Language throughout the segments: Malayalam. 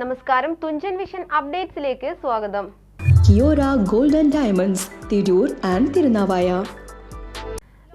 നമസ്കാരം. തുഞ്ചൻ വിഷൻ അപ്ഡേറ്റ്സിലേക്ക് സ്വാഗതം. Kiora golden and diamonds Tirur and Thirunavaya.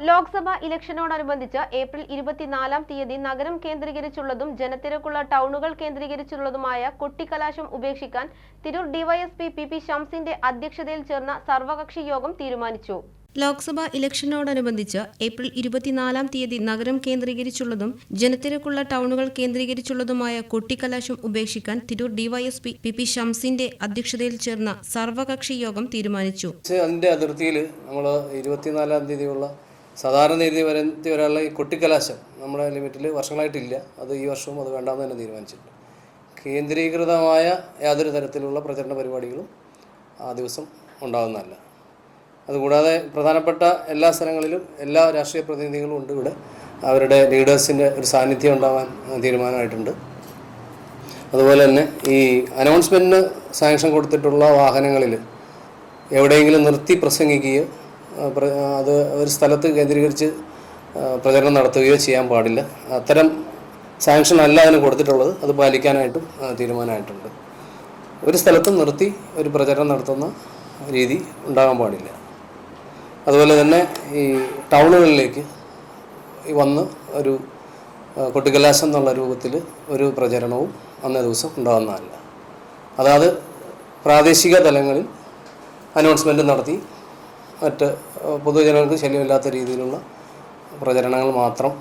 Lok Sabha ഇലക്ഷനോടനുബന്ധിച്ച് April ഇരുപത്തിനാലാം തീയതി നഗരം കേന്ദ്രീകരിച്ചുള്ളതും ജനത്തിരക്കുള്ള ടൗണുകൾ കേന്ദ്രീകരിച്ചുള്ളതുമായ കൊട്ടിക്കലാശം ഉപേക്ഷിക്കാൻ തിരൂർ ഡിവൈഎസ്പി പി പി ഷംസിന്റെ അധ്യക്ഷതയിൽ ചേർന്ന സർവകക്ഷി യോഗം തീരുമാനിച്ചു. ലോക്സഭാ ഇലക്ഷനോടനുബന്ധിച്ച് ഏപ്രിൽ ഇരുപത്തിനാലാം തീയതി നഗരം കേന്ദ്രീകരിച്ചുള്ളതും ജനത്തിരക്കുള്ള ടൗണുകൾ കേന്ദ്രീകരിച്ചുള്ളതുമായ കൊട്ടിക്കലാശം ഉപേക്ഷിക്കാൻ തിരൂർ ഡിവൈഎസ്പി പി പി ഷംസിന്റെ അധ്യക്ഷതയിൽ ചേർന്ന സർവകക്ഷി യോഗം തീരുമാനിച്ചു. അതിന്റെ അതിർത്തിയിൽ നമ്മൾ ഇരുപത്തിനാലാം തീയതിയുള്ള സാധാരണ തീയതി വരെ വരെയുള്ള ഈ കൊട്ടിക്കലാശം നമ്മുടെ ലിമിറ്റിൽ വർഷങ്ങളായിട്ടില്ല. അത് ഈ വർഷവും അത് വേണ്ടാന്ന് തന്നെ തീരുമാനിച്ചിട്ടുണ്ട്. കേന്ദ്രീകൃതമായ യാതൊരു തരത്തിലുള്ള പ്രചരണ പരിപാടികളും ആ ദിവസം ഉണ്ടാകുന്നതല്ല അതുകൂടാതെ പ്രധാനപ്പെട്ട എല്ലാ സ്ഥലങ്ങളിലും എല്ലാ രാഷ്ട്രീയ പ്രതിനിധികളും ഉണ്ട് ഇവിടെ. അവരുടെ ലീഡേഴ്സിന്റെ ഒരു സാന്നിധ്യം ഉണ്ടാവാൻ തീരുമാനമായിട്ടുണ്ട്. അതുപോലെ തന്നെ ഈ അനൗൺസ്മെന്റിന് സാങ്ഷൻ കൊടുത്തിട്ടുള്ള വാഹനങ്ങളിൽ എവിടെയെങ്കിലും നിർത്തി പ്രസംഗിക്കുകയോ അത് ഒരു സ്ഥലത്ത് കേന്ദ്രീകരിച്ച് പ്രചരണം നടത്തുകയോ ചെയ്യാൻ പാടില്ല. അത്തരം സാങ്ഷൻ അല്ല അതിന് കൊടുത്തിട്ടുള്ളത്. അത് പാലിക്കാനായിട്ടും തീരുമാനമായിട്ടുണ്ട്. ഒരു സ്ഥലത്തും നിർത്തി ഒരു പ്രചരണം നടത്തുന്ന രീതി ഉണ്ടാകാൻ പാടില്ല. അതുപോലെ തന്നെ ഈ ടൗണുകളിലേക്ക് വന്ന് ഒരു കൊട്ടിക്കലാശം എന്നുള്ള രൂപത്തിൽ ഒരു പ്രചരണവും അന്നേ ദിവസം ഉണ്ടാകുന്നതല്ല അതായത് പ്രാദേശിക തലങ്ങളിൽ അനൗൺസ്മെന്റ് നടത്തി മറ്റ് പൊതുജനങ്ങൾക്ക് ശല്യമില്ലാത്ത രീതിയിലുള്ള പ്രചരണങ്ങൾ മാത്രം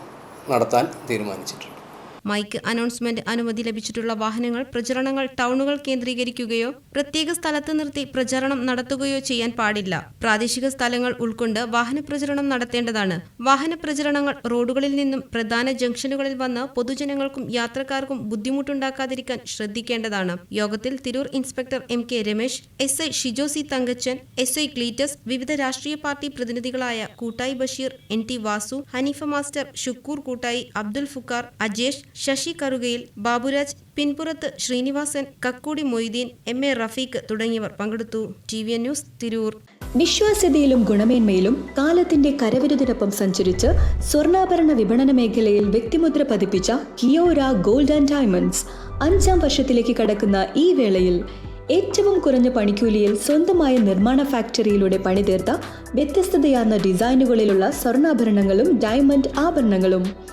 നടത്താൻ തീരുമാനിച്ചിട്ടുണ്ട്. മൈക്ക് അനൗൺസ്മെന്റ് അനുമതി ലഭിച്ചിട്ടുള്ള വാഹനങ്ങൾ പ്രചരണങ്ങൾ ടൗണുകൾ കേന്ദ്രീകരിക്കുകയോ പ്രത്യേക സ്ഥലത്ത് നിർത്തി പ്രചരണം നടത്തുകയോ ചെയ്യാൻ പാടില്ല. പ്രാദേശിക സ്ഥലങ്ങൾ ഉൾക്കൊണ്ട് വാഹന പ്രചരണം നടത്തേണ്ടതാണ്. വാഹന പ്രചരണങ്ങൾ റോഡുകളിൽ നിന്നും പ്രധാന ജംഗ്ഷനുകളിൽ വന്ന് പൊതുജനങ്ങൾക്കും യാത്രക്കാർക്കും ബുദ്ധിമുട്ടുണ്ടാക്കാതിരിക്കാൻ ശ്രദ്ധിക്കേണ്ടതാണ്. യോഗത്തിൽ Tirur inspector M K Ramesh S I Shijo C Thankachan S I Cletus വിവിധ രാഷ്ട്രീയ party പ്രതിനിധികളായ Koottayi Basheer N T Vasu Haneefa master Shukkoor Koottayi Abdul Fukkar Ajesh Sasi Karukayil Baburaj Pinpurath Srinivasan Kakkoodi Moideen M A Rafeeq തുടങ്ങിയവർ പങ്കെടുത്തു. T V news Tirur. വിശ്വാസ്യതയിലും ഗുണമേന്മയിലും കാലത്തിന്റെ കരവിരുതിനൊപ്പം സഞ്ചരിച്ച് സ്വർണാഭരണ വിപണന മേഖലയിൽ വ്യക്തിമുദ്ര പതിപ്പിച്ച കിയോര ഗോൾഡ് ആൻഡ് ഡയമണ്ട്സ് അഞ്ചാം വർഷത്തിലേക്ക് കടക്കുന്ന ഈ വേളയിൽ ഏറ്റവും കുറഞ്ഞ പണിക്കൂലിയിൽ സ്വന്തമായ നിർമ്മാണ ഫാക്ടറിയിലൂടെ പണിതീർത്ത വ്യത്യസ്തതയാർന്ന ഡിസൈനുകളിലുള്ള സ്വർണാഭരണങ്ങളും ഡയമണ്ട് ആഭരണങ്ങളും.